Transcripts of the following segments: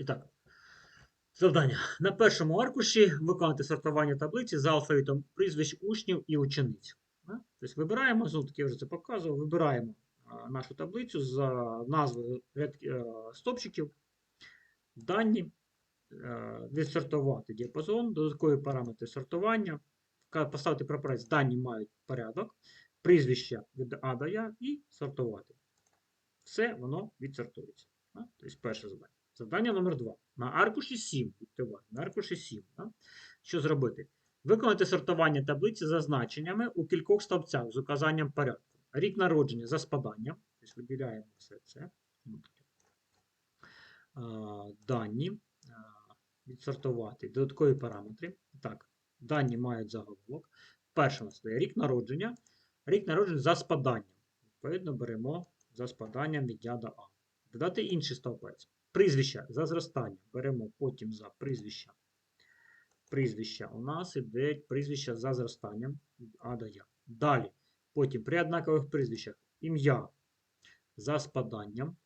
І так. Завдання. На першому аркуші виконати сортування таблиці за алфавітом прізвищ учнів і учениць. Тобто вибираємо, знову таки я вже це показував, вибираємо нашу таблицю за назвою е, стопчиків, дані, е, відсортувати діапазон, додаткові параметри сортування, поставити прапорець, дані мають порядок, прізвище від А до Я і сортувати. Все воно відсортується. Тобто перше завдання. Завдання номер 2. На аркуші 7. будьте уважні, На аркуші 7. Да? Що зробити? Виконати сортування таблиці за значеннями у кількох стовпцях з указанням порядку. Рік народження за спаданням. Тобто виділяємо все це. Дані. Відсортувати. Додаткові параметри. Так, дані мають заголовок. Перше у нас є рік народження. Рік народження за спаданням. Відповідно, беремо за спаданням від Я до А. Додати інший стовпець. Прізвище за зростання. Беремо потім за прізвище. Прізвище у нас іде прізвище за зростанням А до Я. Далі. Потім при однакових прізвищах ім'я за спаданням.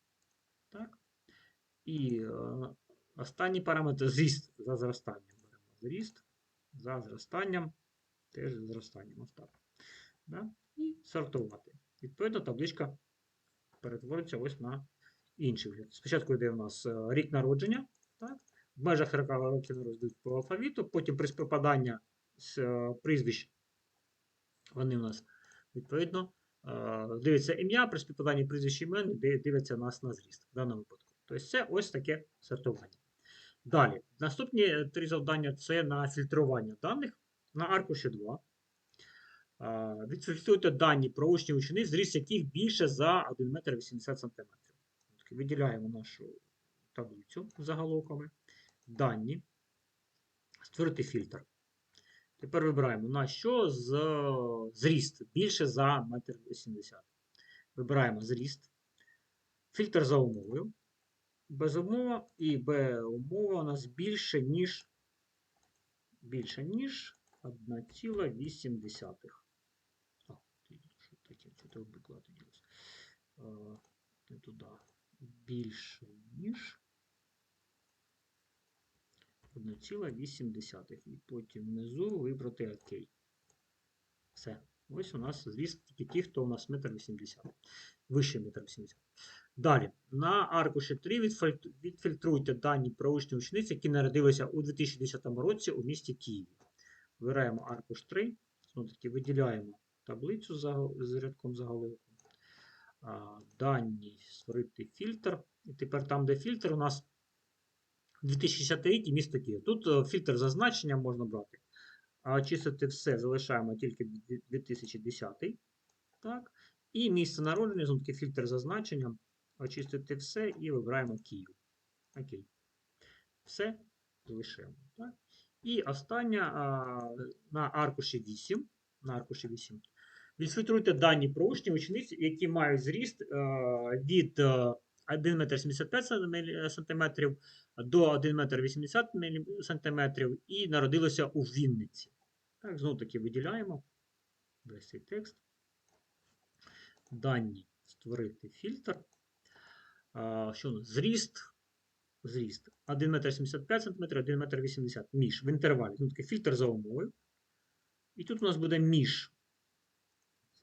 Так. І е, останній параметр зріст за зростанням. Беремо зріст за зростанням. Теж зростанням. Ось. Да? І сортувати. Відповідно, табличка перетвориться ось на інший. Спочатку йде у нас е, рік народження, так? в межах 40 років роздають по алфавіту, потім при співпадання з е, прізвищ, вони у нас відповідно е, дивиться ім'я, при співпаданні прізвищ імен дивиться нас на зріст в даному випадку. Тобто це ось таке сортування. Далі, наступні три завдання це на фільтрування даних на аркуші 2. А, Відфільтруйте дані про учнів учениць, зріст яких більше за 1 метр 80 см. Виділяємо нашу таблицю заголовками. Дані. Створити фільтр. Тепер вибираємо на що з зріст більше за 1,80 м. Вибираємо зріст. Фільтр за умовою. Без умова і Б умова у нас більше, ніж більше, ніж 1,8. А, що таке? Ти обикла тоді? Е, Не туди. Більше, ніж 1,8. І потім внизу вибрати ОК. Все. Ось у нас зріст тільки ті, хто у нас 1,80 м. Вище 1,80 м. Далі. На аркуші 3 відфільтруйте дані про учнів учениць, які народилися у 2010 році у місті Києві. Вибираємо аркуш 3. Знову таки виділяємо таблицю з рядком заголовку. Дані створити фільтр. І тепер там, де фільтр, у нас 2010 рік і місто Київ. Тут е, фільтр за значенням можна брати. А очистити все залишаємо тільки 2010. Так. І місце народження, знову таки фільтр за значенням. Очистити все і вибираємо Київ. Окей. Все залишаємо. Так. І остання на аркуші 8. На аркуші 8. Відфільтруйте дані про учнів учениць, які мають зріст е, від е, 1,75 см до 1,80 см і народилися у Вінниці. Так, знову таки виділяємо весь цей текст. Дані створити фільтр. Що у нас? Зріст. Зріст 1,75 см, 1,80 м. Між в інтервалі. Ну, такий фільтр за умовою. І тут у нас буде між.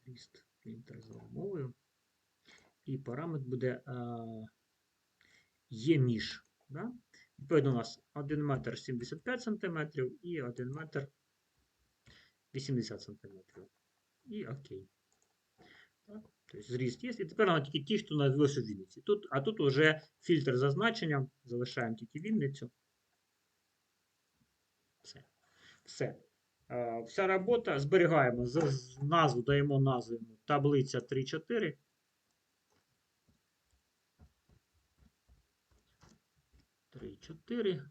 Зріст, фільтр за умовою. І параметр буде а, є між. Да? Відповідно, у нас 1 метр 75 см і 1 метр 80 см. І окей. Так? Тобто зріст є. І тепер нам тільки ті, хто народилися в Вінниці. Тут, а тут вже фільтр за значенням. Залишаємо тільки Вінницю. Все. Все. Е, Вся робота зберігаємо. Назву даємо назву таблиця 3-4. Три, чотири.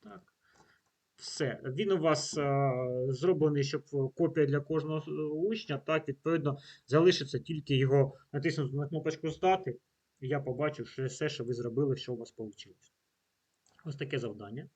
Так. Все. Він у вас е, зроблений, щоб копія для кожного учня. Так, відповідно, залишиться тільки його натиснути на кнопочку здати. І я побачив, що все, що ви зробили, що у вас вийшло. Ось таке завдання.